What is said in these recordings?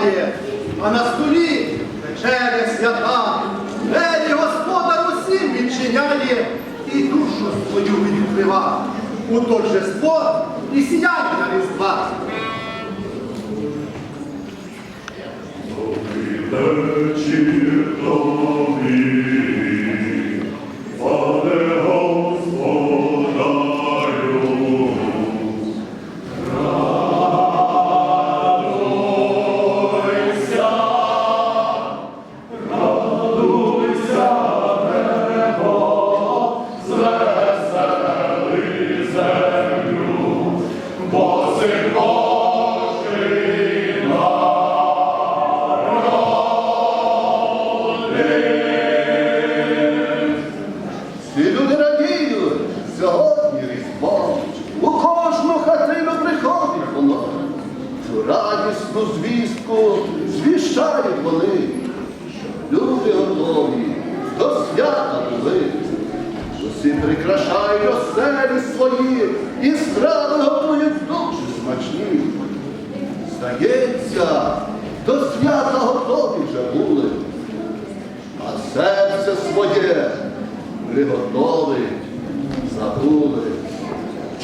немає, а на столі вечеря свята, двері господар усім відчиняє і душу свою відкрива. У той же спор і сіяння різдва. Вечір тобі радісну звістку звіщають вони. Люди готові до свята були. Усі прикрашають оселі свої і страви готують дуже смачні. Здається, до свята готові вже були. А серце своє приготовить, забули.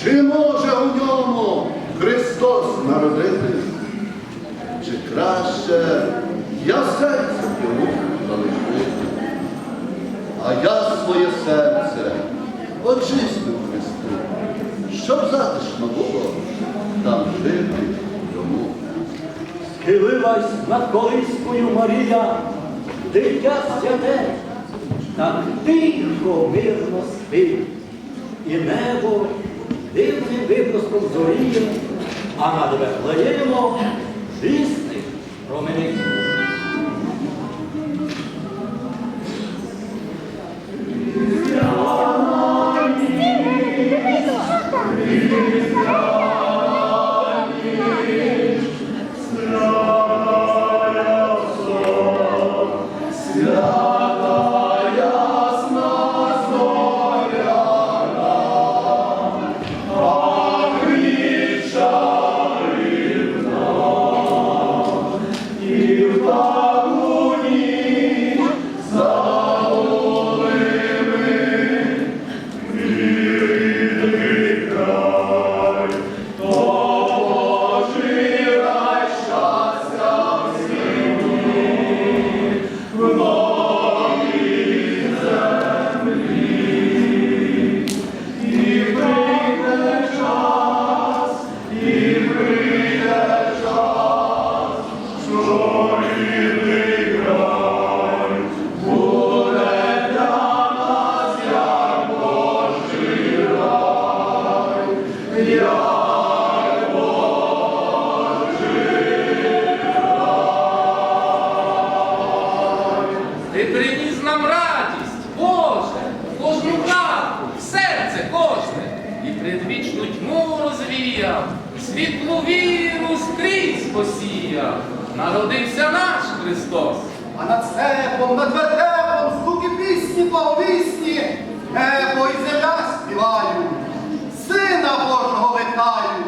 Чи може у ньому Христос народитись? Чи краще я серце йому залишити? А я своє серце очистив Христу, щоб затишно було там жити йому. Схилилась над колискою Марія, дитя святе, так тихо, мирно спить, і небо дивним виблиском зоріє, а над Вифлеємом вісник променить. Розвіяв, світлу віру скрізь посіяв. Народився наш Христос. А над степом, над вертепом звуки пісні благовісні, небо і земля співають, Сина Божого вітаю,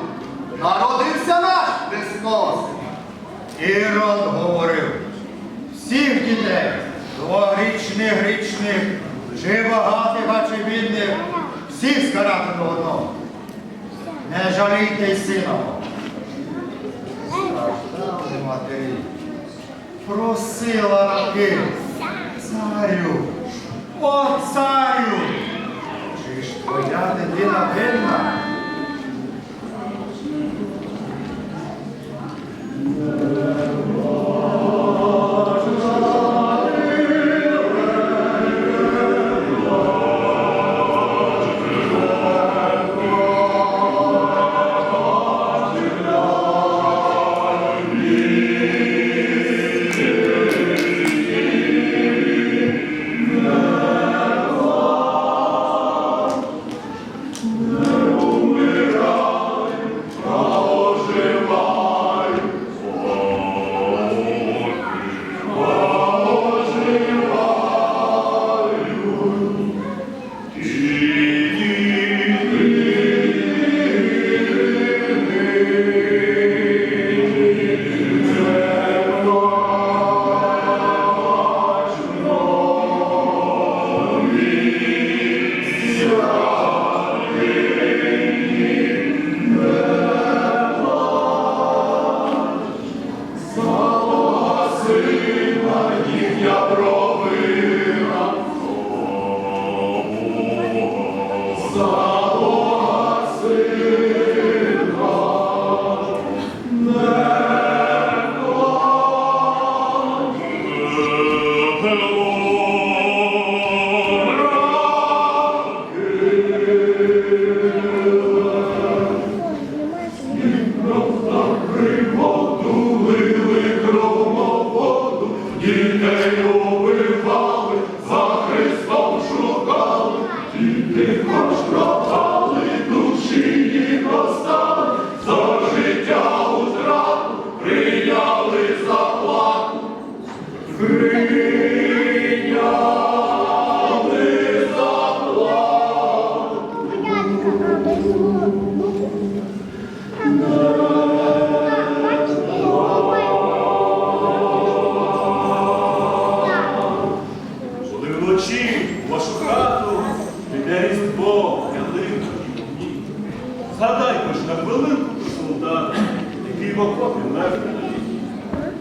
народився наш Христос. Ірод говорив, всіх дітей, двогрічних, грічних, чи багатих, а чи бідних, всіх скарати до одного. Ne žali tej sino. Strašne Procela Prosila roke. Carju. O carju. Češ de na vedna.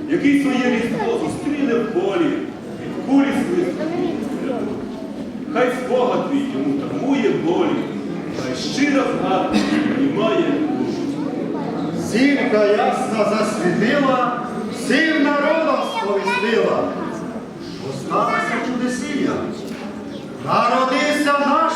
Який своє різдво зустріне в полі, від кулі свистки. Хай спогад твій йому травмує болі, хай щира згадка піднімає душу. Зірка ясна засвітила, всім народом сповістила. Бо сталося чудесія. Народився наш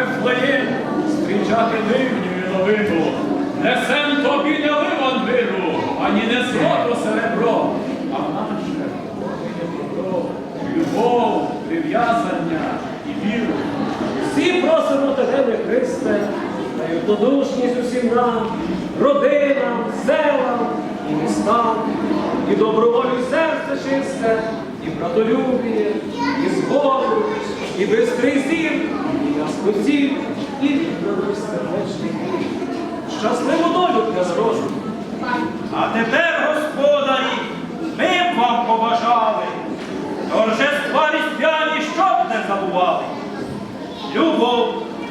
Вифлеєм зустрічати ливню новину. Несем тобі не ливан миру, ані не злото серебро, а наше добро, любов, прив'язання і віру. Всі просимо тебе, Христе, дай однодушність усім нам, родинам, селам і містам, і доброволю серце чисте, і братолюбіє, і згоду, і бистрий зір, і ясну ціль, і сердечний. Щасливу долю для народу. А тепер, господарі, ми б вам побажали, торжества різдвяні, щоб не забували. Любов,